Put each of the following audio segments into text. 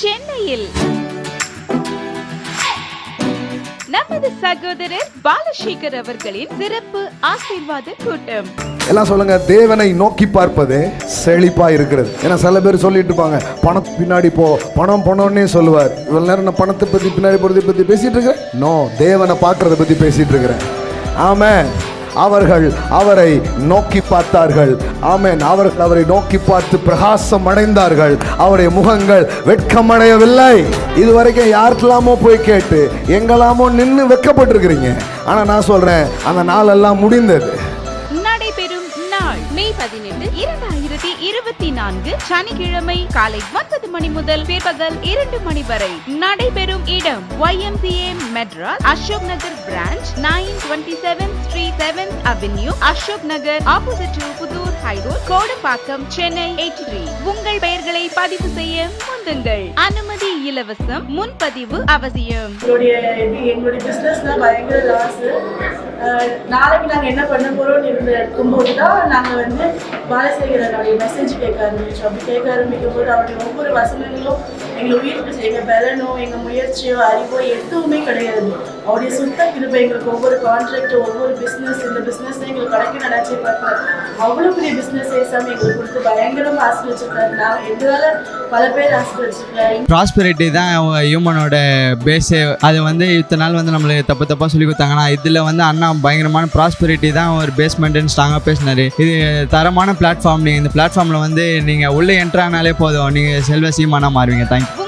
சென்னையில். நமது சகோதரர் பாலசேகர் அவர்களின் சிறப்பு ஆசீர்வாத கூட்டம். எல்லாம் சொல்லுங்க தேவனை நோக்கி பார்ப்பது செழிப்பா இருக்கிறது. ஏன்னா சில பேர் சொல்லிட்டு இருப்பாங்க பணத்து பின்னாடி போ பணம் பணம்னே சொல்லுவார். இவ்வளவு நேரம் நான் பணத்தை பத்தி பின்னாடி போறதை பத்தி பேசிட்டு இருக்கிறேன்? நோ தேவனை பார்க்கறத பத்தி பேசிட்டு இருக்கிறேன். ஆமாம் அவர்கள் அவரை நோக்கி பார்த்தார்கள். ஆமேன். அவர்கள் அவரை நோக்கி பார்த்து பிரகாசம் அடைந்தார்கள். அவருடைய முகங்கள் வெட்கமடையவில்லை. இதுவரைக்கும் யாருக்கெல்லாமோ போய் கேட்டு எங்கெல்லாமோ நின்று வெட்கப்பட்டிருக்கிறீங்க. ஆனா நான் சொல்றேன் அந்த நாளெல்லாம் முடிந்தது. நடைபெறும் நாள். மே பதினெட்டு இரண்டாயிரத்தி இருபத்தி நான்கு சனிக்கிழமை காலை ஒன்பது மணி முதல் பிற்பகல் இரண்டு மணி வரை நடைபெறும் இடம் Y YMCA Madras Ashok Nagar branch nine twenty seven street seven avenue Ashok Nagar opposite to Pudur high road Kodambakkam Chennai eighty three உங்கள் பெயர்களை பதிவு செய்ய முந்துங்கள். அனுமதி இலவசம் முன்பதிவு அவசியம். எங்களுடைய எப்படி எங்களுடைய பயங்கர லாஸ் நாளைக்கு நாங்கள் என்ன பண்ண போகிறோம்னு இருந்து இருக்கும்போது தான் நாங்கள் வந்து பாலசேகரனுடைய மெசேஜ் கேட்க ஆரம்பிச்சோம். அப்படி கேட்க ஆரம்பிக்கும் போது அவருடைய ஒவ்வொரு வசனங்களும் எங்களை உயிர்ப்பு எங்கள் பலனோ எங்கள் முயற்சியோ அறிவோ எதுவுமே கிடையாது. அவருடைய சுத்த கிருபை எங்களுக்கு ஒவ்வொரு கான்ட்ராக்ட் ஒவ்வொரு பிஸ்னஸ் இந்த பிஸ்னஸ் எங்களுக்கு கிடைக்கும் நினச்சி பார்க்கிறேன் அவ்வளோ பெரிய பிஸ்னஸ் ஏசாமி எங்களுக்கு கொடுத்து பயங்கரமா ஆசீர்வச்சிருக்காரு. நான் எங்களால பல பேர் ஆசீர்வச்சிருக்கேன். ப்ராஸ்பெரிட்டி தான் ஹியூமனோட பேஸே அது வந்து இத்தனை நாள் வந்து நம்மளுக்கு தப்பு தப்பாக சொல்லி கொடுத்தாங்கன்னா இதில் வந்து அண்ணா பயங்கரமான ப்ராஸ்பெரிட்டி தான் ஒரு பேஸ்மெண்ட்டுன்னு ஸ்ட்ராங்காக பேசினார். இது தரமான பிளாட்ஃபார்ம் நீங்கள் இந்த பிளாட்ஃபார்மில் வந்து நீங்கள் உள்ளே என்ட்ரு ஆனாலே போதும். நீங்கள் செல்வ சீமானா மாறுவீங்க. தேங்க்யூ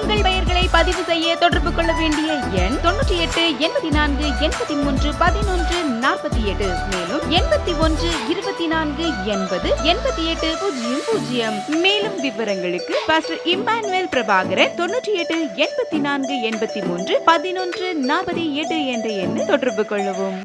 பதிவு செய்ய தொடர்பு கொள்ள வேண்டிய எண் தொண்ணூற்றி எட்டு எண்பத்தி நான்கு எண்பத்தி மூன்று பதினொன்று நாற்பத்தி எட்டு. மேலும் எண்பத்தி ஒன்று இருபத்தி நான்கு எண்பது எண்பத்தி எட்டு பூஜ்ஜியம் பூஜ்ஜியம். மேலும் விவரங்களுக்கு பாஸ்டர் இம்மானுவேல் பிரபாகரன் தொண்ணூற்றி எட்டு எண்பத்தி நான்கு எண்பத்தி மூன்று பதினொன்று நாற்பத்தி எட்டு என்ற எண்ணை தொடர்பு கொள்ளவும்.